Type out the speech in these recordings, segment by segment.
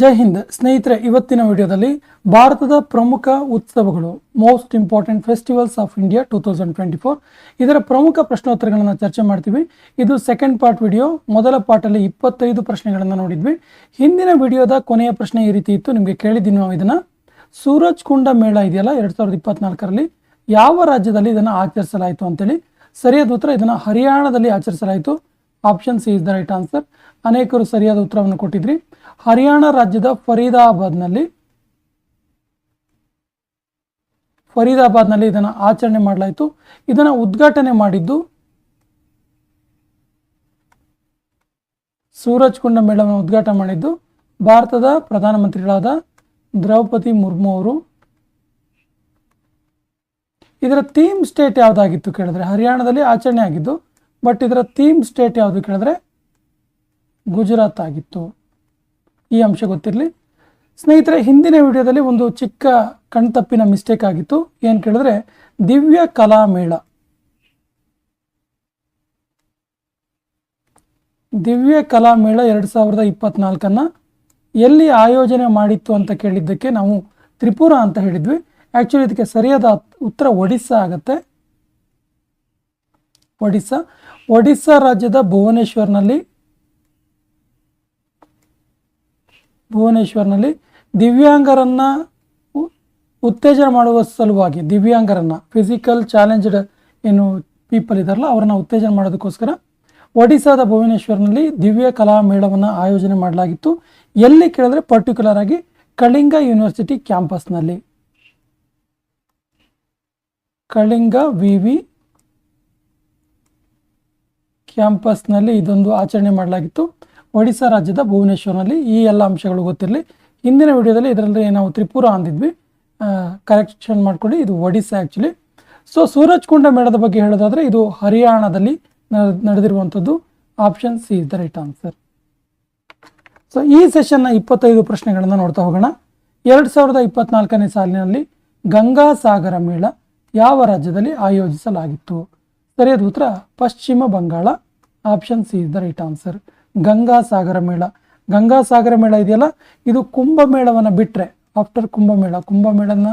ಜೈ ಹಿಂದ್. ಸ್ನೇಹಿತರೆ, ಇವತ್ತಿನ ವಿಡಿಯೋದಲ್ಲಿ ಭಾರತದ ಪ್ರಮುಖ ಉತ್ಸವಗಳು most important festivals of India two thousand twenty four ಇದರ ಪ್ರಮುಖ ಪ್ರಶ್ನೋತ್ತರಗಳನ್ನು ಚರ್ಚೆ ಮಾಡ್ತೀವಿ. ಇದು ಸೆಕೆಂಡ್ ಪಾರ್ಟ್ ವಿಡಿಯೋ ಮೊದಲ ಪಾರ್ಟಲ್ಲಿ ಇಪ್ಪತ್ತೈದು ಪ್ರಶ್ನೆಗಳನ್ನು ನೋಡಿದ್ವಿ. ಹಿಂದಿನ ವಿಡಿಯೋದ ಕೊನೆಯ ಪ್ರಶ್ನೆ ಈ ರೀತಿ ಇತ್ತು. ನಿಮಗೆ ಕೇಳಿದ್ದೀನಿ ನಾವು ಇದನ್ನು. ಸೂರಜ್ ಕುಂಡ ಮೇಳ ಇದೆಯಲ್ಲ, ಎರಡು ಸಾವಿರದ ಇಪ್ಪತ್ನಾಲ್ಕರಲ್ಲಿ? ಯಾವ ರಾಜ್ಯದಲ್ಲಿ ಇದನ್ನು ಆಚರಿಸಲಾಯಿತು ಅಂತೇಳಿ? ಸರಿಯಾದ ಉತ್ತರ, ಇದನ್ನು ಹರಿಯಾಣದಲ್ಲಿ ಆಚರಿಸಲಾಯಿತು. Option C is the right answer ಅನೇಕರು ಸರಿಯಾದ ಉತ್ತರವನ್ನು ಕೊಟ್ಟಿದ್ರಿ. ಹರಿಯಾಣ ರಾಜ್ಯದ ಫರೀದಾಬಾದ್ನಲ್ಲಿ ಫರೀದಾಬಾದ್ನಲ್ಲಿ ಇದನ್ನು ಆಚರಣೆ ಮಾಡಲಾಯಿತು. ಇದನ್ನು ಉದ್ಘಾಟನೆ ಮಾಡಿದ್ದು ಸೂರಜ್ ಕುಂಡ ಮೇಳವನ್ನು ಉದ್ಘಾಟನೆ ಮಾಡಿದ್ದು ಭಾರತದ ಪ್ರಧಾನಮಂತ್ರಿಗಳಾದ ದ್ರೌಪದಿ ಮುರ್ಮು ಅವರು. ಇದರ ಥೀಮ್ ಸ್ಟೇಟ್ ಯಾವುದಾಗಿತ್ತು ಕೇಳಿದ್ರೆ, ಹರಿಯಾಣದಲ್ಲಿ ಆಚರಣೆ ಆಗಿದ್ದು ಬಟ್ ಇದರ ಥೀಮ್ ಸ್ಟೇಟ್ ಯಾವುದು ಕೇಳಿದ್ರೆ ಗುಜರಾತ್ ಆಗಿತ್ತು. ಈ ಅಂಶ ಗೊತ್ತಿರಲಿ. ಸ್ನೇಹಿತರೆ, ಹಿಂದಿನ ವಿಡಿಯೋದಲ್ಲಿ ಒಂದು ಚಿಕ್ಕ ಕಣ್ತಪ್ಪಿನ ಮಿಸ್ಟೇಕ್ ಆಗಿತ್ತು. ಏನು ಕೇಳಿದ್ರೆ, ದಿವ್ಯ ಕಲಾ ಮೇಳ. ದಿವ್ಯ ಕಲಾ ಮೇಳ ಎರಡು ಸಾವಿರದ ಇಪ್ಪತ್ನಾಲ್ಕನ್ನು ಎಲ್ಲಿ ಆಯೋಜನೆ ಮಾಡಿತ್ತು ಅಂತ ಕೇಳಿದ್ದಕ್ಕೆ ನಾವು ತ್ರಿಪುರ ಅಂತ ಹೇಳಿದ್ವಿ. ಆ್ಯಕ್ಚುಲಿ ಇದಕ್ಕೆ ಸರಿಯಾದ ಉತ್ತರ ಒಡಿಸ್ಸಾ ಆಗುತ್ತೆ. ಒಡಿಸ್ಸಾ. ಒಡಿಸ್ಸಾ ರಾಜ್ಯದ ಭುವನೇಶ್ವರ್ನಲ್ಲಿ ಭುವನೇಶ್ವರ್ನಲ್ಲಿ ದಿವ್ಯಾಂಗರನ್ನ ಉತ್ತೇಜನ ಮಾಡುವ ಸಲುವಾಗಿ, ದಿವ್ಯಾಂಗರನ್ನ ಫಿಸಿಕಲ್ ಚಾಲೆಂಜ್ಡ್ ಏನು ಪೀಪಲ್ ಇದ್ದಾರಲ್ಲ, ಅವರನ್ನು ಉತ್ತೇಜನ ಮಾಡೋದಕ್ಕೋಸ್ಕರ ಒಡಿಸ್ಸಾದ ಭುವನೇಶ್ವರ್ನಲ್ಲಿ ದಿವ್ಯ ಕಲಾ ಮೇಳವನ್ನು ಆಯೋಜನೆ ಮಾಡಲಾಗಿತ್ತು. ಎಲ್ಲಿ ಕೇಳಿದ್ರೆ ಪರ್ಟಿಕ್ಯುಲರ್ ಆಗಿ ಕಳಿಂಗ ಯೂನಿವರ್ಸಿಟಿ ಕ್ಯಾಂಪಸ್ನಲ್ಲಿ ಕಳಿಂಗ ವಿ ಕ್ಯಾಂಪಸ್ನಲ್ಲಿ ಇದೊಂದು ಆಚರಣೆ ಮಾಡಲಾಗಿತ್ತು. ಒಡಿಶಾ ರಾಜ್ಯದ ಭುವನೇಶ್ವರ್ನಲ್ಲಿ ಈ ಎಲ್ಲ ಅಂಶಗಳು ಗೊತ್ತಿರಲಿ. ಹಿಂದಿನ ವಿಡಿಯೋದಲ್ಲಿ ಇದರಲ್ಲಿ ನಾವು ತ್ರಿಪುರ ಅಂದಿದ್ವಿ. ಕರೆಕ್ಷನ್ ಮಾಡ್ಕೊಂಡು ಇದು ಒಡಿಸ್ಸಾ ಆ್ಯಕ್ಚುಲಿ ಸೊ ಸೂರಜ್ ಕುಂಡ ಮೇಳದ ಬಗ್ಗೆ ಹೇಳೋದಾದರೆ ಇದು ಹರಿಯಾಣದಲ್ಲಿ ನಡೆದಿರುವಂಥದ್ದು. Option C is the right answer so ಈ ಸೆಷನ್ನ ಇಪ್ಪತ್ತೈದು ಪ್ರಶ್ನೆಗಳನ್ನು ನೋಡ್ತಾ ಹೋಗೋಣ. ಎರಡು ಸಾವಿರದ ಇಪ್ಪತ್ನಾಲ್ಕನೇ ಸಾಲಿನಲ್ಲಿ ಗಂಗಾ ಸಾಗರ ಮೇಳ ಯಾವ ರಾಜ್ಯದಲ್ಲಿ ಆಯೋಜಿಸಲಾಗಿತ್ತು? ಸರಿಯಾದ ಉತ್ತರ, Paschim Bangal option C is the right answer Ganga Sagar Mela. Ganga Sagar ಮೇಳ ಇದೆಯಲ್ಲ? ಇದು ಕುಂಭಮೇಳವನ್ನು ಬಿಟ್ಟರೆ ಆಫ್ಟರ್ ಕುಂಭಮೇಳ, ಕುಂಭಮೇಳನ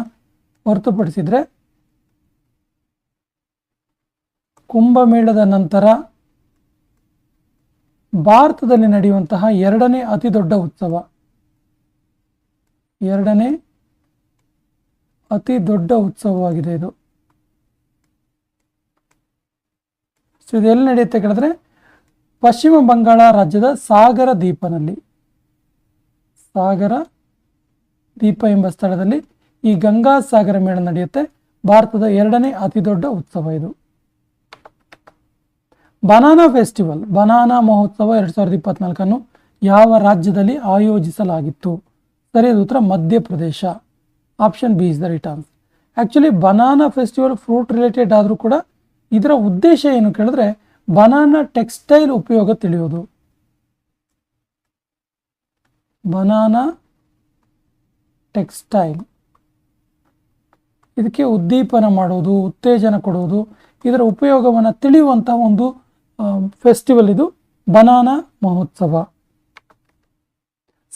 ಹೊರತುಪಡಿಸಿದರೆ, ಕುಂಭಮೇಳದ ನಂತರ ಭಾರತದಲ್ಲಿ ನಡೆಯುವಂತಹ ಎರಡನೇ ಅತಿ ದೊಡ್ಡ ಉತ್ಸವ. ಎರಡನೇ ಅತಿ ದೊಡ್ಡ ಉತ್ಸವವಾಗಿದೆ ಇದು. ಸೊ ಇದು ಎಲ್ಲಿ ನಡೆಯುತ್ತೆ ಕೇಳಿದ್ರೆ ಪಶ್ಚಿಮ ಬಂಗಾಳ ರಾಜ್ಯದ ಸಾಗರ ದ್ವೀಪನಲ್ಲಿ. ಸಾಗರ ದೀಪ ಎಂಬ ಸ್ಥಳದಲ್ಲಿ ಈ ಗಂಗಾ ಸಾಗರ ಮೇಳ ನಡೆಯುತ್ತೆ. ಭಾರತದ ಎರಡನೇ ಅತಿ ದೊಡ್ಡ ಉತ್ಸವ ಇದು. ಬನಾನಾ ಫೆಸ್ಟಿವಲ್, ಬನಾನಾ ಮಹೋತ್ಸವ ಎರಡು ಸಾವಿರದ ಇಪ್ಪತ್ನಾಲ್ಕನ್ನು ಯಾವ ರಾಜ್ಯದಲ್ಲಿ ಆಯೋಜಿಸಲಾಗಿತ್ತು? ಸರಿಯಾದ ಉತ್ತರ Madhya Pradesh. Option B is the right answer actually banana festival fruit related ಆದರೂ ಕೂಡ ಇದರ ಉದ್ದೇಶ ಏನು ಕೇಳಿದ್ರೆ ಬನಾನಾ ಟೆಕ್ಸ್ಟೈಲ್ ಉಪಯೋಗ ತಿಳಿಯೋದು. Banana textile. ಇದಕ್ಕೆ ಉದ್ದೀಪನ ಮಾಡೋದು, ಉತ್ತೇಜನ ಕೊಡೋದು, ಇದರ ಉಪಯೋಗವನ್ನು ತಿಳಿಯುವಂಥ ಒಂದು ಫೆಸ್ಟಿವಲ್ ಇದು ಬನಾನಾ ಮಹೋತ್ಸವ.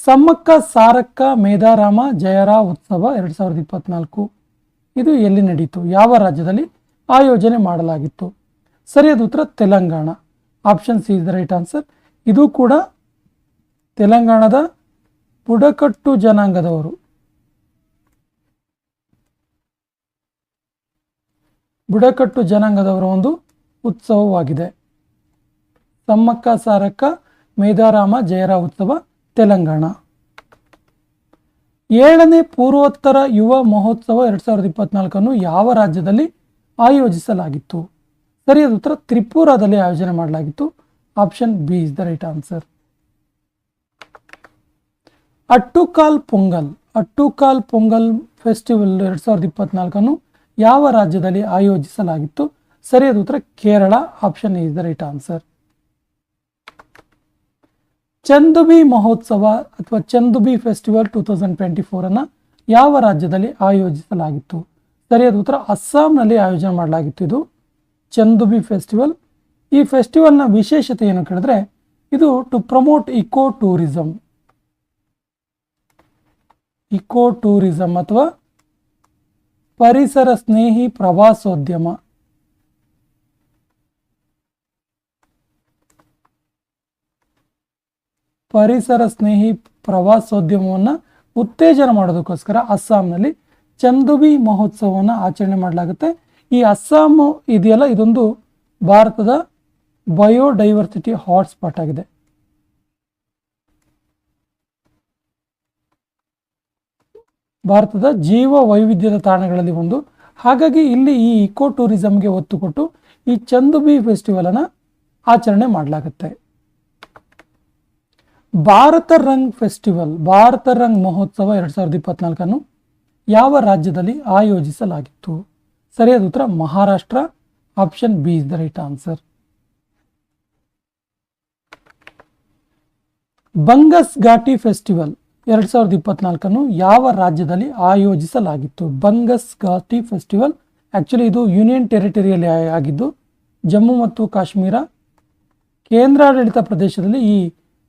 ಸಮ್ಮಕ್ಕ ಸಾರಕ್ಕ ಮೇಧಾರಾಮ ಜಯರಾ ಉತ್ಸವ ಎರಡು ಸಾವಿರದ ಇಪ್ಪತ್ನಾಲ್ಕು. ಇದು ಎಲ್ಲಿ ನಡೀತು? ಯಾವ ರಾಜ್ಯದಲ್ಲಿ? ಆಯೋಜನೆ ಮಾಡಲಾಗಿತ್ತು. ಸರಿಯಾದ ಉತ್ತರ Telangana. Option C is the right answer ಇದು ಕೂಡ ತೆಲಂಗಾಣದ ಬುಡಕಟ್ಟು ಜನಾಂಗದವರು. ಬುಡಕಟ್ಟು ಜನಾಂಗದವರ ಒಂದು ಉತ್ಸವವಾಗಿದೆ. ಸಮ್ಮಕ್ಕ ಸಾರಕ್ಕ ಮೇಧಾರಾಮ ಜಯರ ಉತ್ಸವ, ತೆಲಂಗಾಣ. ಏಳನೇ ಪೂರ್ವೋತ್ತರ ಯುವ ಮಹೋತ್ಸವ ಎರಡು ಸಾವಿರದ ಇಪ್ಪತ್ನಾಲ್ಕನ್ನು ಯಾವ ರಾಜ್ಯದಲ್ಲಿ ಆಯೋಜಿಸಲಾಗಿತ್ತು. ಸರಿಯಾದ ಉತ್ತರ ತ್ರಿಪುರಾದಲ್ಲಿ ಆಯೋಜನೆ ಮಾಡಲಾಗಿತ್ತು. Option B is the right answer Attukal Pongal. Attukal Pongal festival ಎರಡು ಸಾವಿರದ ಇಪ್ಪತ್ನಾಲ್ಕನ್ನು ಯಾವ ರಾಜ್ಯದಲ್ಲಿ ಆಯೋಜಿಸಲಾಗಿತ್ತು? ಸರಿಯಾದ ಉತ್ತರ Kerala. Option is the right answer Chandubi Mahotsav ಅಥವಾ Chandubi festival two thousand twenty ಫೋರನ್ನು ಯಾವ ರಾಜ್ಯದಲ್ಲಿ ಆಯೋಜಿಸಲಾಗಿತ್ತು? ಸರಿಯಾದ ಉತ್ತರ, ಅಸ್ಸಾಂನಲ್ಲಿ ಆಯೋಜನೆ ಮಾಡಲಾಗಿತ್ತು. ಇದು ಚಂದುಬಿ ಫೆಸ್ಟಿವಲ್. ಈ ಫೆಸ್ಟಿವಲ್ನ ವಿಶೇಷತೆ ಏನು ಕೇಳಿದ್ರೆ, ಇದು to promote eco tourism eco tourism ಅಥವಾ ಪರಿಸರ ಸ್ನೇಹಿ ಪ್ರವಾಸೋದ್ಯಮ. ಪರಿಸರ ಸ್ನೇಹಿ ಪ್ರವಾಸೋದ್ಯಮವನ್ನು ಉತ್ತೇಜನ ಮಾಡೋದಕ್ಕೋಸ್ಕರ ಅಸ್ಸಾಂನಲ್ಲಿ ಚಂದುಬಿ ಮಹೋತ್ಸವವನ್ನು ಆಚರಣೆ ಮಾಡಲಾಗುತ್ತೆ. ಈ ಅಸ್ಸಾಂ ಇದೆಯಲ್ಲ, ಇದೊಂದು ಭಾರತದ ಬಯೋಡೈವರ್ಸಿಟಿ ಹಾಟ್ಸ್ಪಾಟ್ ಆಗಿದೆ. ಭಾರತದ ಜೀವ ವೈವಿಧ್ಯದ ತಾಣಗಳಲ್ಲಿ ಒಂದು. ಹಾಗಾಗಿ ಇಲ್ಲಿ ಈ ಇಕೋ ಟೂರಿಸಂಗೆ ಒತ್ತು ಕೊಟ್ಟು ಈ ಚಂದುಬಿ ಫೆಸ್ಟಿವಲನ್ನು ಆಚರಣೆ ಮಾಡಲಾಗುತ್ತೆ. ಭಾರತ ರಂಗ್ ಫೆಸ್ಟಿವಲ್ ಭಾರತ ರಂಗ್ ಮಹೋತ್ಸವ ಎರಡು ಸಾವಿರದ ಇಪ್ಪತ್ನಾಲ್ಕನ್ನು ಯಾವ ರಾಜ್ಯದಲ್ಲಿ ಆಯೋಜಿಸಲಾಗಿತ್ತು? ಸರಿಯಾದ ಉತ್ತರ, Maharashtra. Option B is the right answer. Bangus Ghati festival ಎರಡ್ ಸಾವಿರದ ಇಪ್ಪತ್ನಾಲ್ಕನ್ನು ಯಾವ ರಾಜ್ಯದಲ್ಲಿ ಆಯೋಜಿಸಲಾಗಿತ್ತು? ಬಂಗಸ್ ಘಾಟಿ ಫೆಸ್ಟಿವಲ್ ಆ್ಯಕ್ಚುಲಿ ಇದು ಯೂನಿಯನ್ ಟೆರಿಟರಿಯಲ್ಲಿ ಆಗಿದ್ದು, ಜಮ್ಮು ಮತ್ತು ಕಾಶ್ಮೀರ ಕೇಂದ್ರಾಡಳಿತ ಪ್ರದೇಶದಲ್ಲಿ ಈ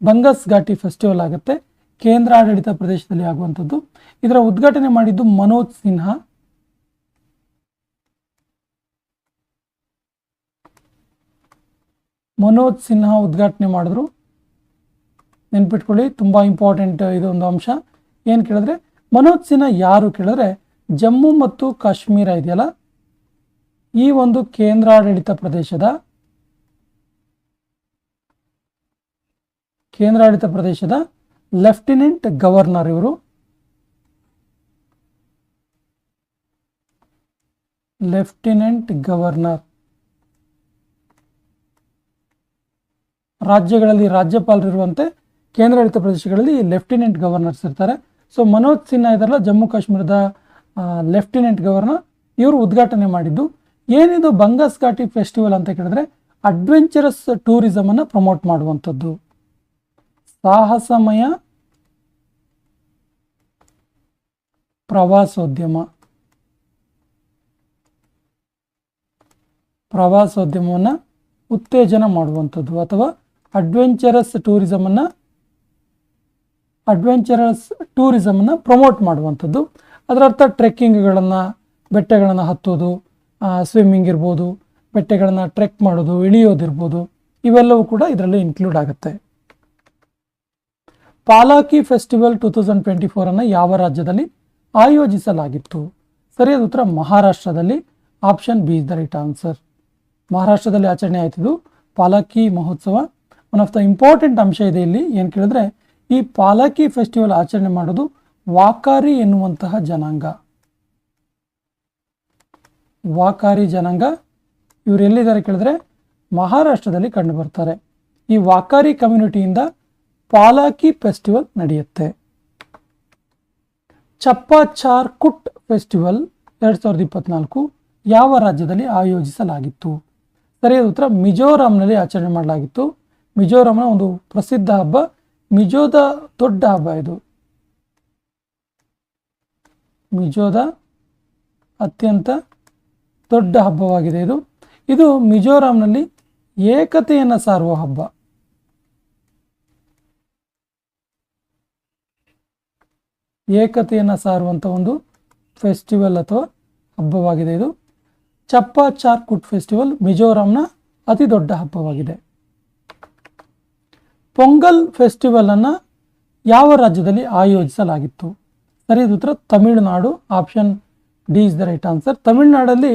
ಬಂಗಸ್ ಘಾಟಿ ಫೆಸ್ಟಿವಲ್ ಆಗುತ್ತೆ. ಕೇಂದ್ರಾಡಳಿತ ಪ್ರದೇಶದಲ್ಲಿ ಆಗುವಂಥದ್ದು. ಇದರ ಉದ್ಘಾಟನೆ ಮಾಡಿದ್ದು ಮನೋಜ್ ಸಿನ್ಹಾ. ಮನೋಜ್ ಸಿನ್ಹಾ ಉದ್ಘಾಟನೆ ಮಾಡಿದ್ರು. ನೆನ್ಪಿಟ್ಕೊಳ್ಳಿ, ತುಂಬ ಇಂಪಾರ್ಟೆಂಟ್ ಇದೊಂದು ಅಂಶ. ಏನು ಕೇಳಿದ್ರೆ, ಮನೋಜ್ ಸಿನ್ಹಾ ಯಾರು ಕೇಳಿದ್ರೆ, ಜಮ್ಮು ಮತ್ತು ಕಾಶ್ಮೀರ ಇದೆಯಲ್ಲ? ಈ ಒಂದು ಕೇಂದ್ರಾಡಳಿತ ಪ್ರದೇಶದ ಕೇಂದ್ರಾಡಳಿತ ಪ್ರದೇಶದ ಲೆಫ್ಟಿನೆಂಟ್ ಗವರ್ನರ್ ಇವರು. Lieutenant governor. ರಾಜ್ಯಗಳಲ್ಲಿ ರಾಜ್ಯಪಾಲರಿರುವಂತೆ ಕೇಂದ್ರಾಡಳಿತ ಪ್ರದೇಶಗಳಲ್ಲಿ ಲೆಫ್ಟಿನೆಂಟ್ ಗವರ್ನರ್ಸ್ ಇರ್ತಾರೆ. ಸೊ ಮನೋಜ್ ಸಿನ್ಹಾ ಇದಾರಲ್ಲ ಜಮ್ಮು ಕಾಶ್ಮೀರದ ಲೆಫ್ಟಿನೆಂಟ್ ಗವರ್ನರ್, ಇವರು ಉದ್ಘಾಟನೆ ಮಾಡಿದ್ದು. ಏನಿದು ಬಂಗಸ್ ಘಾಟಿ ಫೆಸ್ಟಿವಲ್ ಅಂತ ಕೇಳಿದ್ರೆ, ಅಡ್ವೆಂಚರಸ್ ಟೂರಿಸಮನ್ನು ಪ್ರಮೋಟ್ ಮಾಡುವಂಥದ್ದು. ಸಾಹಸಮಯ ಪ್ರವಾಸೋದ್ಯಮ. ಪ್ರವಾಸೋದ್ಯಮವನ್ನು ಉತ್ತೇಜನ ಮಾಡುವಂಥದ್ದು ಅಥವಾ ಅಡ್ವೆಂಚರಸ್ ಟೂರಿಸಮನ್ನು ಅಡ್ವೆಂಚರಸ್ ಟೂರಿಸಮನ್ನು ಪ್ರಮೋಟ್ ಮಾಡುವಂಥದ್ದು. ಅದರರ್ಥ ಟ್ರೆಕ್ಕಿಂಗ್ಗಳನ್ನು ಬೆಟ್ಟಗಳನ್ನು ಹತ್ತೋದು ಸ್ವಿಮ್ಮಿಂಗ್ ಇರ್ಬೋದು, ಬೆಟ್ಟಗಳನ್ನು ಟ್ರೆಕ್ ಮಾಡೋದು, ಇಳಿಯೋದಿರ್ಬೋದು, ಇವೆಲ್ಲವೂ ಕೂಡ ಇದರಲ್ಲಿ ಇನ್ಕ್ಲೂಡ್ ಆಗುತ್ತೆ. Palkhi festival two thousand twenty ಫೋರನ್ನು ಯಾವ ರಾಜ್ಯದಲ್ಲಿ ಆಯೋಜಿಸಲಾಗಿತ್ತು? ಸರಿಯಾದ ಉತ್ತರ ಮಹಾರಾಷ್ಟ್ರದಲ್ಲಿ. Option B is the right answer. ಮಹಾರಾಷ್ಟ್ರದಲ್ಲಿ ಆಚರಣೆ ಆಯ್ತಿದ್ದು ಪಾಲಾಕಿ ಮಹೋತ್ಸವ. ಒನ್ ಆಫ್ ದ ಇಂಪಾರ್ಟೆಂಟ್ ಅಂಶ ಇದೆ ಇಲ್ಲಿ. ಏನು ಕೇಳಿದ್ರೆ, ಈ ಪಾಲಾಕಿ ಫೆಸ್ಟಿವಲ್ ಆಚರಣೆ ಮಾಡೋದು ವಾಕಾರಿ ಎನ್ನುವಂತಹ ಜನಾಂಗ. ವಾಕಾರಿ ಜನಾಂಗ. ಇವರು ಎಲ್ಲಿದ್ದಾರೆ ಕೇಳಿದ್ರೆ, ಮಹಾರಾಷ್ಟ್ರದಲ್ಲಿ ಕಂಡು ಬರ್ತಾರೆ. ಈ ವಾಕಾರಿ ಕಮ್ಯುನಿಟಿಯಿಂದ ಪಾಲಾಕಿ ಫೆಸ್ಟಿವಲ್ ನಡೆಯುತ್ತೆ. ಚಪ್ಪಾಚಾರ್ ಕುಟ್ ಫೆಸ್ಟಿವಲ್ ಎರಡು ಸಾವಿರದ ಇಪ್ಪತ್ನಾಲ್ಕು ಯಾವ ರಾಜ್ಯದಲ್ಲಿ ಆಯೋಜಿಸಲಾಗಿತ್ತು? ಸರಿಯಾದ ಉತ್ತರ, ಮಿಜೋರಾಂನಲ್ಲಿ ಆಚರಣೆ ಮಾಡಲಾಗಿತ್ತು. ಮಿಜೋರಾಂನ ಒಂದು ಪ್ರಸಿದ್ಧ ಹಬ್ಬ, ಮಿಜೋದ ದೊಡ್ಡ ಹಬ್ಬ ಇದು. ಮಿಜೋದ ಅತ್ಯಂತ ದೊಡ್ಡ ಹಬ್ಬವಾಗಿದೆ ಇದು. ಇದು ಮಿಜೋರಾಂನಲ್ಲಿ ಏಕತೆಯನ್ನು ಸಾರುವ ಹಬ್ಬ. ಏಕತೆಯನ್ನು ಸಾರುವಂಥ ಒಂದು ಫೆಸ್ಟಿವಲ್ ಅಥವಾ ಹಬ್ಬವಾಗಿದೆ ಇದು. ಚಪ್ಪಾ ಚಾರ್ಕುಟ್ ಫೆಸ್ಟಿವಲ್ ಮಿಜೋರಾಂನ ಅತಿ ದೊಡ್ಡ ಹಬ್ಬವಾಗಿದೆ. ಪೊಂಗಲ್ ಫೆಸ್ಟಿವಲನ್ನು ಯಾವ ರಾಜ್ಯದಲ್ಲಿ ಆಯೋಜಿಸಲಾಗಿತ್ತು? ಸರಿಯಾದ ಉತ್ತರ Tamil Nadu. Option D is the right answer ತಮಿಳುನಾಡಲ್ಲಿ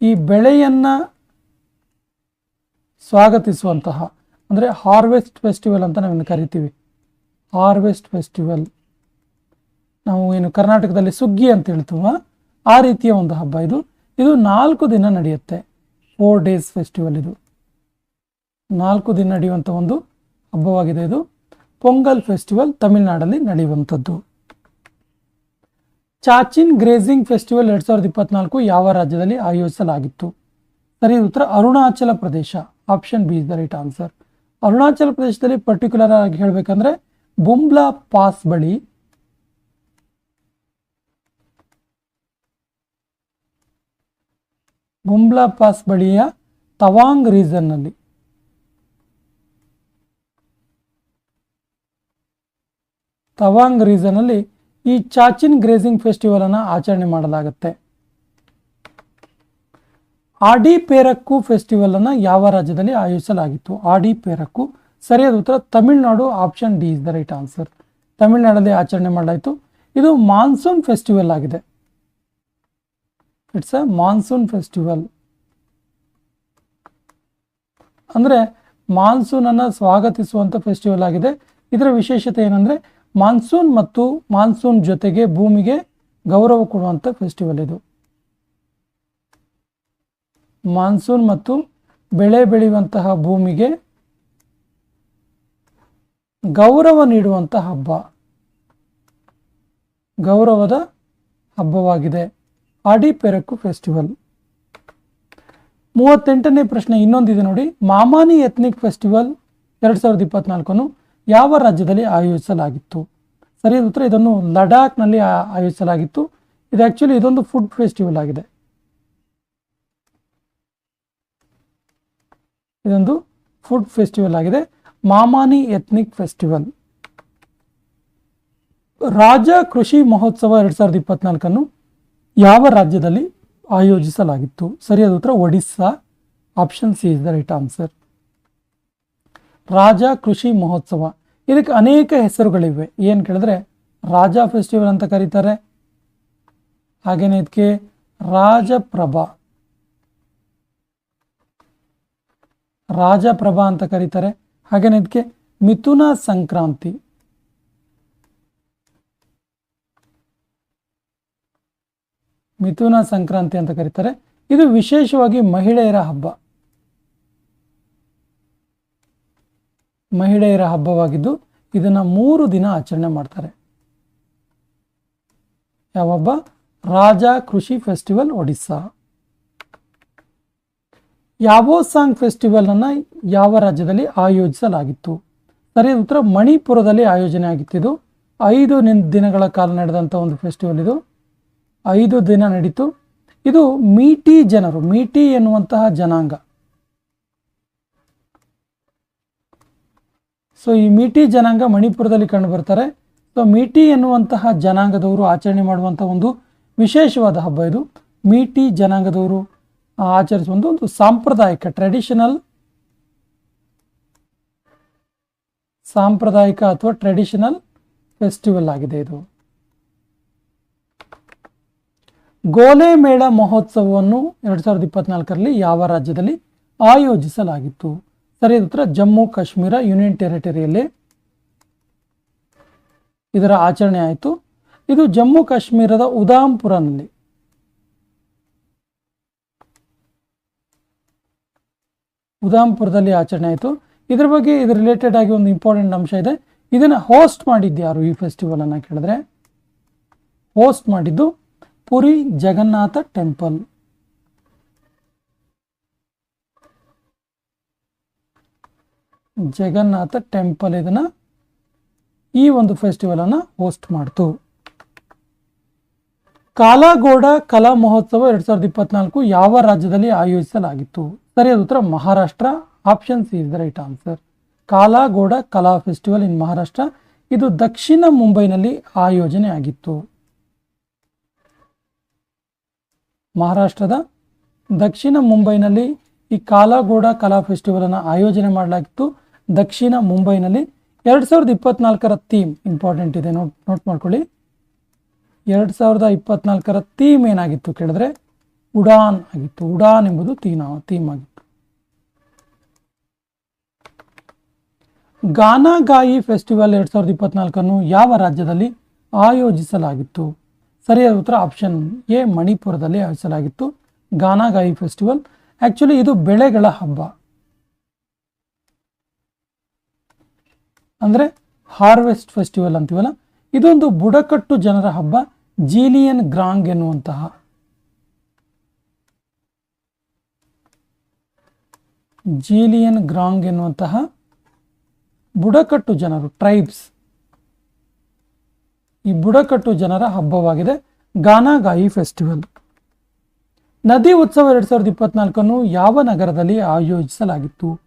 ಈ ಬೆಳೆಯನ್ನು ಸ್ವಾಗತಿಸುವಂತಹ, ಅಂದರೆ ಹಾರ್ವೆಸ್ಟ್ ಫೆಸ್ಟಿವಲ್ ಅಂತ ನಾವೇನು ಕರಿತೀವಿ. ಹಾರ್ವೆಸ್ಟ್ ಫೆಸ್ಟಿವಲ್ ನಾವು ಏನು ಕರ್ನಾಟಕದಲ್ಲಿ ಸುಗ್ಗಿ ಅಂತ ಹೇಳ್ತೀವ, ಆ ರೀತಿಯ ಒಂದು ಹಬ್ಬ ಇದು. ಇದು ನಾಲ್ಕು ದಿನ ನಡೆಯುತ್ತೆ. ಫೋರ್ ಡೇಸ್ ಫೆಸ್ಟಿವಲ್ ಇದು. ನಾಲ್ಕು ದಿನ ನಡೆಯುವಂಥ ಒಂದು ಹಬ್ಬವಾಗಿದೆ ಇದು. ಪೊಂಗಲ್ ಫೆಸ್ಟಿವಲ್ ತಮಿಳುನಾಡಲ್ಲಿ ನಡೆಯುವಂಥದ್ದು. ಚಾಚಿನ್ ಗ್ರೇಸಿಂಗ್ ಫೆಸ್ಟಿವಲ್ ಎರಡು ಸಾವಿರದ ಇಪ್ಪತ್ನಾಲ್ಕು ಯಾವ ರಾಜ್ಯದಲ್ಲಿ ಆಯೋಜಿಸಲಾಗಿತ್ತು? ಸರಿ ಉತ್ತರ Arunachal Pradesh. Option B is the right answer Arunachal ಪ್ರದೇಶದಲ್ಲಿ ಪರ್ಟಿಕ್ಯುಲರ್ ಆಗಿ ಹೇಳಬೇಕಂದ್ರೆ ಬುಂಬ್ಲಾ ಪಾಸ್ ಬಳಿ ಬುಂಬ್ಲಾ ಪಾಸ್ ಬಳಿಯ ತವಾಂಗ್ ರೀಸನ್ನಲ್ಲಿ ತವಾಂಗ್ ರೀಸನ್ನಲ್ಲಿ ಈ ಚಾಚಿನ್ ಗ್ರೇಸಿಂಗ್ ಫೆಸ್ಟಿವಲ್ ಅನ್ನು ಆಚರಣೆ ಮಾಡಲಾಗುತ್ತೆ. ಆಡಿ ಪೇರಕ್ಕು ಫೆಸ್ಟಿವಲ್ ಅನ್ನು ಯಾವ ರಾಜ್ಯದಲ್ಲಿ ಆಯೋಜಿಸಲಾಗಿತ್ತು? ಆಡಿ ಪೇರಕ್ಕು. ಸರಿಯಾದ ಉತ್ತರ Tamil Nadu option D is the right answer ತಮಿಳುನಾಡಲ್ಲಿ ಆಚರಣೆ ಮಾಡಲಾಯಿತು. ಇದು ಮಾನ್ಸೂನ್ ಫೆಸ್ಟಿವಲ್ ಆಗಿದೆ. ಇಟ್ಸ್ ಅ ಮಾನ್ಸೂನ್ ಫೆಸ್ಟಿವಲ್ ಅಂದರೆ ಮಾನ್ಸೂನನ್ನು ಸ್ವಾಗತಿಸುವಂಥ ಫೆಸ್ಟಿವಲ್ ಆಗಿದೆ. ಇದರ ವಿಶೇಷತೆ ಏನಂದರೆ ಮಾನ್ಸೂನ್ ಮತ್ತು ಮಾನ್ಸೂನ್ ಜೊತೆಗೆ ಭೂಮಿಗೆ ಗೌರವ ಕೊಡುವಂಥ ಫೆಸ್ಟಿವಲ್ ಇದು. ಮಾನ್ಸೂನ್ ಮತ್ತು ಬೆಳೆ ಬೆಳೆಯುವಂತಹ ಭೂಮಿಗೆ ಗೌರವ ನೀಡುವಂಥ ಹಬ್ಬ. ಗೌರವದ ಹಬ್ಬವಾಗಿದೆ. ಆಡಿ ಪೆರಕು ಫೆಸ್ಟಿವಲ್. ಮೂವತ್ತೆಂಟನೇ ಪ್ರಶ್ನೆ ಇನ್ನೊಂದಿದೆ ನೋಡಿ. ಮಾಮಾನಿ ಎತ್ನಿಕ್ ಫೆಸ್ಟಿವಲ್ ಎರಡು ಸಾವಿರದ ಇಪ್ಪತ್ನಾಲ್ಕನ್ನು ಯಾವ ರಾಜ್ಯದಲ್ಲಿ ಆಯೋಜಿಸಲಾಗಿತ್ತು? ಸರಿಯಾದ ಉತ್ತರ, ಇದನ್ನು ಲಡಾಖ್ನಲ್ಲಿ ಆಯೋಜಿಸಲಾಗಿತ್ತು. ಇದು ಆ್ಯಕ್ಚುಲಿ ಇದೊಂದು ಫುಡ್ ಫೆಸ್ಟಿವಲ್ ಆಗಿದೆ. ಇದೊಂದು ಫುಡ್ ಫೆಸ್ಟಿವಲ್ ಆಗಿದೆ. ಮಾಮಾನಿ ಎತ್ನಿಕ್ ಫೆಸ್ಟಿವಲ್. ರಾಜ ಕೃಷಿ ಮಹೋತ್ಸವ ಎರಡು ಸಾವಿರದ ಇಪ್ಪತ್ನಾಲ್ಕನ್ನು ಯಾವ ರಾಜ್ಯದಲ್ಲಿ ಆಯೋಜಿಸಲಾಗಿತ್ತು? ಸರಿಯಾದ ಉತ್ತರ Odisha. Option C is the right answer Raja Krishi Mahotsav. ಇದಕ್ಕೆ ಅನೇಕ ಹೆಸರುಗಳಿವೆ. ಏನು ಕೇಳಿದ್ರೆ, ರಾಜ ಫೆಸ್ಟಿವಲ್ ಅಂತ ಕರೀತಾರೆ. ಹಾಗೇನೆ ಇದಕ್ಕೆ ರಾಜಪ್ರಭಾ. ರಾಜಪ್ರಭಾ ಅಂತ ಕರೀತಾರೆ. ಹಾಗೇನೆ ಇದಕ್ಕೆ ಮಿಥುನ ಸಂಕ್ರಾಂತಿ. ಮಿಥುನ ಸಂಕ್ರಾಂತಿ ಅಂತ ಕರೀತಾರೆ. ಇದು ವಿಶೇಷವಾಗಿ ಮಹಿಳೆಯರ ಹಬ್ಬ. ಮಹಿಳೆಯರ ಹಬ್ಬವಾಗಿದ್ದು ಇದನ್ನು ಮೂರು ದಿನ ಆಚರಣೆ ಮಾಡ್ತಾರೆ. ಯಾವ ಹಬ್ಬ? ರಾಜ ಕೃಷಿ ಫೆಸ್ಟಿವಲ್ ಒಡಿಸ್ಸಾ. ಯಾವೋಸಾಂಗ್ ಫೆಸ್ಟಿವಲ್ ಅನ್ನ ಯಾವ ರಾಜ್ಯದಲ್ಲಿ ಆಯೋಜಿಸಲಾಗಿತ್ತು? ಸರಿಯಾದ ಉತ್ತರ ಮಣಿಪುರದಲ್ಲಿ ಆಯೋಜನೆ ಆಗಿತ್ತಿದು ಐದು ನಿನ್- ದಿನಗಳ ಕಾಲ ನಡೆದಂಥ ಒಂದು ಫೆಸ್ಟಿವಲ್ ಇದು. ಐದು ದಿನ ನಡೀತು. ಇದು ಮೀಟಿ ಜನರು, ಮೀಟಿ ಎನ್ನುವಂತಹ ಜನಾಂಗ. ಸೊ ಈ ಮೀಟಿ ಜನಾಂಗ ಮಣಿಪುರದಲ್ಲಿ ಕಂಡು ಬರ್ತಾರೆ. ಸೊ ಮೀಟಿ ಎನ್ನುವಂತಹ ಜನಾಂಗದವರು ಆಚರಣೆ ಮಾಡುವಂಥ ಒಂದು ವಿಶೇಷವಾದ ಹಬ್ಬ ಇದು. ಮೀಟಿ ಜನಾಂಗದವರು ಆಚರಿಸುವ ಒಂದು ಸಾಂಪ್ರದಾಯಿಕ ಟ್ರೆಡಿಷನಲ್ ಸಾಂಪ್ರದಾಯಿಕ ಅಥವಾ ಟ್ರೆಡಿಷನಲ್ ಫೆಸ್ಟಿವಲ್ ಆಗಿದೆ ಇದು. ಗೋಲೆ ಮೇಳ ಮಹೋತ್ಸವವನ್ನು ಎರಡು ಸಾವಿರದ ಇಪ್ಪತ್ನಾಲ್ಕರಲ್ಲಿ ಯಾವ ರಾಜ್ಯದಲ್ಲಿ ಆಯೋಜಿಸಲಾಗಿತ್ತು? ಸರಿಯಾದ ಉತ್ತರ ಜಮ್ಮು ಕಾಶ್ಮೀರ ಯೂನಿಯನ್ ಟೆರಿಟರಿಯಲ್ಲಿ. ಇದರ ಆಚರಣೆ ಆಯಿತು. ಇದು ಜಮ್ಮು ಕಾಶ್ಮೀರದ ಉದಾಂಪುರನಲ್ಲಿ. ಉದಾಂಪುರದಲ್ಲಿ ಆಚರಣೆ ಆಯಿತು. ಇದರ ಬಗ್ಗೆ ಇದು ರಿಲೇಟೆಡ್ ಆಗಿ ಒಂದು ಇಂಪಾರ್ಟೆಂಟ್ ಅಂಶ ಇದೆ. ಇದನ್ನು ಹೋಸ್ಟ್ ಮಾಡಿದ್ದು ಯಾರು ಈ ಫೆಸ್ಟಿವಲ್ ಅನ್ನ ಕೇಳಿದ್ರೆ? ಹೋಸ್ಟ್ ಮಾಡಿದ್ದು ಪುರಿ ಜಗನ್ನಾಥ ಟೆಂಪಲ್. ಜಗನ್ನಾಥ ಟೆಂಪಲ್ ಇದನ್ನ ಈ ಒಂದು ಫೆಸ್ಟಿವಲ್ ಹೋಸ್ಟ್ ಮಾಡ್ತು. ಕಾಲಾಗೋಡ ಕಲಾ ಮಹೋತ್ಸವ ಎರಡ್ ಸಾವಿರದ ಇಪ್ಪತ್ನಾಲ್ಕು ಯಾವ ರಾಜ್ಯದಲ್ಲಿ ಆಯೋಜಿಸಲಾಗಿತ್ತು? ಸರಿಯಾದ ಉತ್ತರ Maharashtra. Option C is the right answer Kala Ghoda Kala festival in Maharashtra. ಇದು ದಕ್ಷಿಣ ಮುಂಬೈನಲ್ಲಿ ಆಯೋಜನೆ ಆಗಿತ್ತು. ಮಹಾರಾಷ್ಟ್ರದ ದಕ್ಷಿಣ ಮುಂಬೈನಲ್ಲಿ ಈ ಕಾಲಾಗೋಡ ಕಲಾ ಫೆಸ್ಟಿವಲ್ ಅನ್ನು ಆಯೋಜನೆ ಮಾಡಲಾಗಿತ್ತು. ದಕ್ಷಿಣ ಮುಂಬೈನಲ್ಲಿ ಎರಡು ಸಾವಿರದ ಇಪ್ಪತ್ನಾಲ್ಕರ ಥೀಮ್ ಇಂಪಾರ್ಟೆಂಟ್ ಇದೆ. ನೋಟ್ ನೋಟ್ ಮಾಡ್ಕೊಳ್ಳಿ. ಎರಡು ಸಾವಿರದ ಇಪ್ಪತ್ನಾಲ್ಕರ ಥೀಮ್ ಏನಾಗಿತ್ತು ಕೇಳಿದ್ರೆ? ಉಡಾನ್ ಆಗಿತ್ತು. ಉಡಾನ್ ಎಂಬುದು ತೀನ ಥೀಮ್ ಆಗಿತ್ತು. ಗಾನಾಗಾಯಿ ಫೆಸ್ಟಿವಲ್ ಎರಡು ಸಾವಿರದ ಇಪ್ಪತ್ನಾಲ್ಕನ್ನು ಯಾವ ರಾಜ್ಯದಲ್ಲಿ ಆಯೋಜಿಸಲಾಗಿತ್ತು? ಸರಿಯಾದ ಉತ್ತರ ಆಪ್ಷನ್ ಎ, ಮಣಿಪುರದಲ್ಲಿ ಆಯೋಜಿಸಲಾಗಿತ್ತು ಗಾನಾಗಾಯಿ ಫೆಸ್ಟಿವಲ್ ಆ್ಯಕ್ಚುಲಿ ಇದು ಬೆಳೆಗಳ ಹಬ್ಬ. ಅಂದರೆ ಹಾರ್ವೆಸ್ಟ್ ಫೆಸ್ಟಿವಲ್ ಅಂತೀವಲ್ಲ, ಇದೊಂದು ಬುಡಕಟ್ಟು ಜನರ ಹಬ್ಬ, ಜೀಲಿಯನ್ ಗ್ರಾಂಗ್ ಎನ್ನುವಂತಹ. ಜೀಲಿಯನ್ ಗ್ರಾಂಗ್ ಎನ್ನುವಂತಹ ಬುಡಕಟ್ಟು ಜನರು ಟ್ರೈಬ್ಸ್ ಈ ಬುಡಕಟ್ಟು ಜನರ ಹಬ್ಬವಾಗಿದೆ. ಗಾನಾಗಾಯಿ ಫೆಸ್ಟಿವಲ್. ನದಿ ಉತ್ಸವ ಎರಡು ಸಾವಿರದ ಇಪ್ಪತ್ನಾಲ್ಕನ್ನು ಯಾವ ನಗರದಲ್ಲಿ ಆಯೋಜಿಸಲಾಗಿತ್ತು?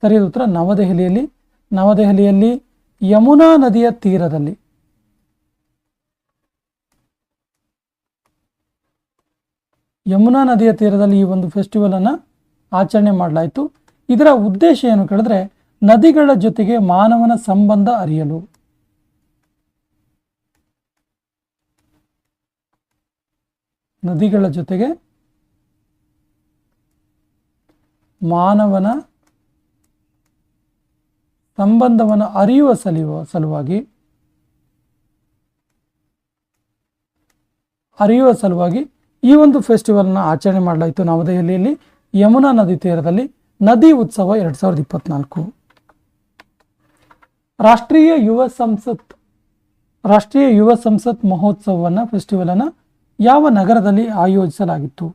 ಸರಿಯಾದ ಉತ್ತರ ನವದೆಹಲಿಯಲ್ಲಿ. ನವದೆಹಲಿಯಲ್ಲಿ ಯಮುನಾ ನದಿಯ ತೀರದಲ್ಲಿ. ಯಮುನಾ ನದಿಯ ತೀರದಲ್ಲಿ ಈ ಒಂದು ಫೆಸ್ಟಿವಲ್ ಅನ್ನು ಆಚರಣೆ ಮಾಡಲಾಯಿತು. ಇದರ ಉದ್ದೇಶ ಏನು ಕೇಳಿದ್ರೆ, ನದಿಗಳ ಜೊತೆಗೆ ಮಾನವನ ಸಂಬಂಧ ಅರಿಯಲು. ನದಿಗಳ ಜೊತೆಗೆ ಮಾನವನ ಸಂಬಂಧವನ್ನು ಅರಿಯುವ ಸಲಿಯುವ ಸಲುವಾಗಿ, ಅರಿಯುವ ಸಲುವಾಗಿ ಈ ಒಂದು ಫೆಸ್ಟಿವಲ್ನ ಆಚರಣೆ ಮಾಡಲಾಯಿತು. ನವದೆಹಲಿಯಲ್ಲಿ ಯಮುನಾ ನದಿ ತೀರದಲ್ಲಿ ನದಿ ಉತ್ಸವ ಎರಡು ಸಾವಿರದ ಇಪ್ಪತ್ನಾಲ್ಕು. ರಾಷ್ಟ್ರೀಯ ಯುವ ಸಂಸತ್, ರಾಷ್ಟ್ರೀಯ ಯುವ ಸಂಸತ್ ಮಹೋತ್ಸವವನ್ನು ಫೆಸ್ಟಿವಲನ್ನು ಯಾವ ನಗರದಲ್ಲಿ ಆಯೋಜಿಸಲಾಗಿತ್ತು?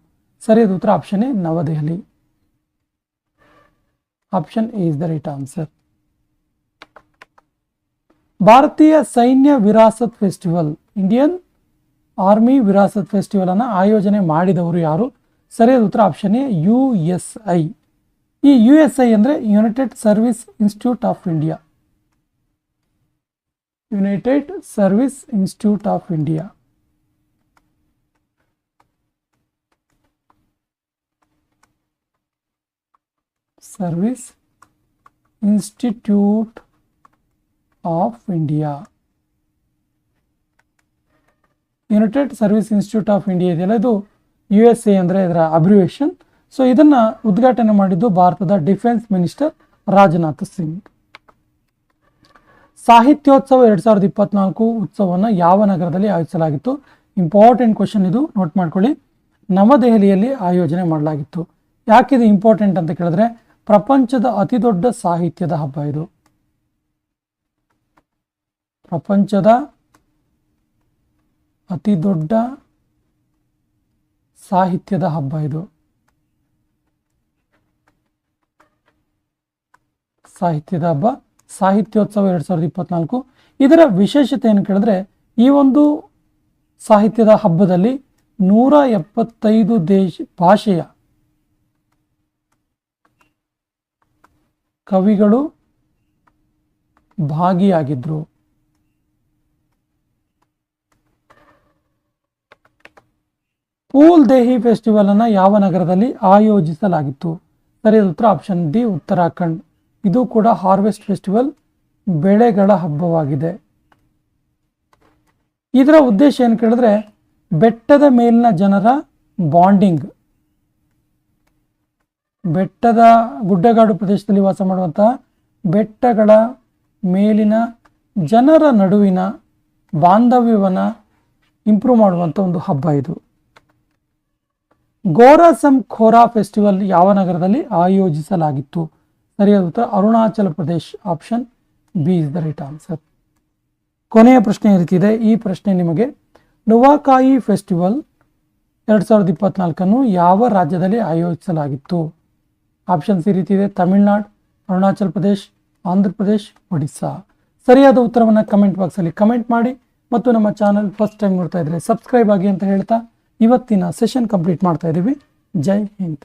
ಸರಿಯಾದ ಉತ್ತರ option A Navadehali. Option A is the right answer ಭಾರತೀಯ ಸೈನ್ಯ Virasat festival Indian army Virasat festival ಅನ್ನು ಆಯೋಜನೆ ಮಾಡಿದವರು ಯಾರು? ಸರಿಯಾದ ಉತ್ತರ option A U S I ಈ ಯು ಎಸ್ ಐ ಅಂದರೆ United Service Institute of India United Service Institute of India Service Institute of India United Service Institute of India ಇದೆಯಲ್ಲ ಇದು ಯು ಎಸ್ ಎ ಅಂದರೆ ಇದರ ಅಬ್ರಿವೇಷನ್ ಸೊ ಇದನ್ನು ಉದ್ಘಾಟನೆ ಮಾಡಿದ್ದು ಭಾರತದ ಡಿಫೆನ್ಸ್ ಮಿನಿಸ್ಟರ್ ರಾಜನಾಥ್ ಸಿಂಗ್. ಸಾಹಿತ್ಯೋತ್ಸವ ಎರಡು ಸಾವಿರದ ಇಪ್ಪತ್ನಾಲ್ಕು ಉತ್ಸವವನ್ನು ಯಾವ ನಗರದಲ್ಲಿ ಆಯೋಜಿಸಲಾಗಿತ್ತು? ಇಂಪಾರ್ಟೆಂಟ್ ಕ್ವಶನ್ ಇದು. ನೋಟ್ ಮಾಡ್ಕೊಳ್ಳಿ. ನವದೆಹಲಿಯಲ್ಲಿ ಆಯೋಜನೆ ಮಾಡಲಾಗಿತ್ತು. ಯಾಕಿದು ಇಂಪಾರ್ಟೆಂಟ್ ಅಂತ ಕೇಳಿದ್ರೆ ಪ್ರಪಂಚದ ಅತಿ ದೊಡ್ಡ ಸಾಹಿತ್ಯದ ಹಬ್ಬ ಇದು. ಪ್ರಪಂಚದ ಅತಿ ದೊಡ್ಡ ಸಾಹಿತ್ಯದ ಹಬ್ಬ ಇದು. ಸಾಹಿತ್ಯದ ಹಬ್ಬ, ಸಾಹಿತ್ಯೋತ್ಸವ ಎರಡು ಸಾವಿರದ ಇಪ್ಪತ್ನಾಲ್ಕು. ಇದರ ವಿಶೇಷತೆ ಏನು ಕೇಳಿದ್ರೆ ಈ ಒಂದು ಸಾಹಿತ್ಯದ ಹಬ್ಬದಲ್ಲಿ ನೂರ ಎಪ್ಪತ್ತೈದು ದೇಶ ಭಾಷೆಯ ಕವಿಗಳು ಭಾಗಿಯಾಗಿದ್ರು. ಪೂಲ್ ದೇಹಿ ಫೆಸ್ಟಿವಲ್ ಅನ್ನು ಯಾವ ನಗರದಲ್ಲಿ ಆಯೋಜಿಸಲಾಗಿತ್ತು? ಸರಿಯಾದ ಉತ್ತರ ಆಪ್ಷನ್ ಡಿ, ಉತ್ತರಾಖಂಡ್. ಇದು ಕೂಡ ಹಾರ್ವೆಸ್ಟ್ ಫೆಸ್ಟಿವಲ್ ಬೆಳೆಗಳ ಹಬ್ಬವಾಗಿದೆ. ಇದರ ಉದ್ದೇಶ ಏನು ಕೇಳಿದ್ರೆ, ಬೆಟ್ಟದ ಮೇಲಿನ ಜನರ ಬಾಂಡಿಂಗ್ ಬೆಟ್ಟದ ಗುಡ್ಡಗಾಡು ಪ್ರದೇಶದಲ್ಲಿ ವಾಸ ಮಾಡುವಂತಹ ಬೆಟ್ಟಗಳ ಮೇಲಿನ ಜನರ ನಡುವಿನ ಬಾಂಧವ್ಯವನ್ನು ಇಂಪ್ರೂವ್ ಮಾಡುವಂಥ ಒಂದು ಹಬ್ಬ ಇದು. ಗೋರಾಸಂ ಖೋರಾ ಫೆಸ್ಟಿವಲ್ ಯಾವ ನಗರದಲ್ಲಿ ಆಯೋಜಿಸಲಾಗಿತ್ತು? ಸರಿಯಾದ ಉತ್ತರ Arunachal Pradesh option B is the right answer ಕೊನೆಯ ಪ್ರಶ್ನೆ ಈ ರೀತಿ ಇದೆ. ಈ ಪ್ರಶ್ನೆ ನಿಮಗೆ ನುವಾಕಾಯಿ ಫೆಸ್ಟಿವಲ್ ಎರಡು ಸಾವಿರದ ಇಪ್ಪತ್ನಾಲ್ಕನ್ನು ಯಾವ ರಾಜ್ಯದಲ್ಲಿ ಆಯೋಜಿಸಲಾಗಿತ್ತು? ಆಪ್ಷನ್ಸ್ ಈ ರೀತಿ ಇದೆ. ತಮಿಳ್ನಾಡು, ಅರುಣಾಚಲ್ ಪ್ರದೇಶ್, ಆಂಧ್ರ ಪ್ರದೇಶ್, ಒಡಿಸ್ಸಾ. ಸರಿಯಾದ ಉತ್ತರವನ್ನು ಕಮೆಂಟ್ ಬಾಕ್ಸಲ್ಲಿ ಕಮೆಂಟ್ ಮಾಡಿ ಮತ್ತು ನಮ್ಮ ಚಾನಲ್ ಫಸ್ಟ್ ಟೈಮ್ ನೋಡ್ತಾ ಇದ್ರೆ ಸಬ್ಸ್ಕ್ರೈಬ್ ಆಗಿ ಅಂತ ಹೇಳ್ತಾ ಇವತ್ತಿನ ಸೆಷನ್ ಕಂಪ್ಲೀಟ್ ಮಾಡ್ತಾ ಇದ್ದೀವಿ ಜೈ ಹಿಂದ್.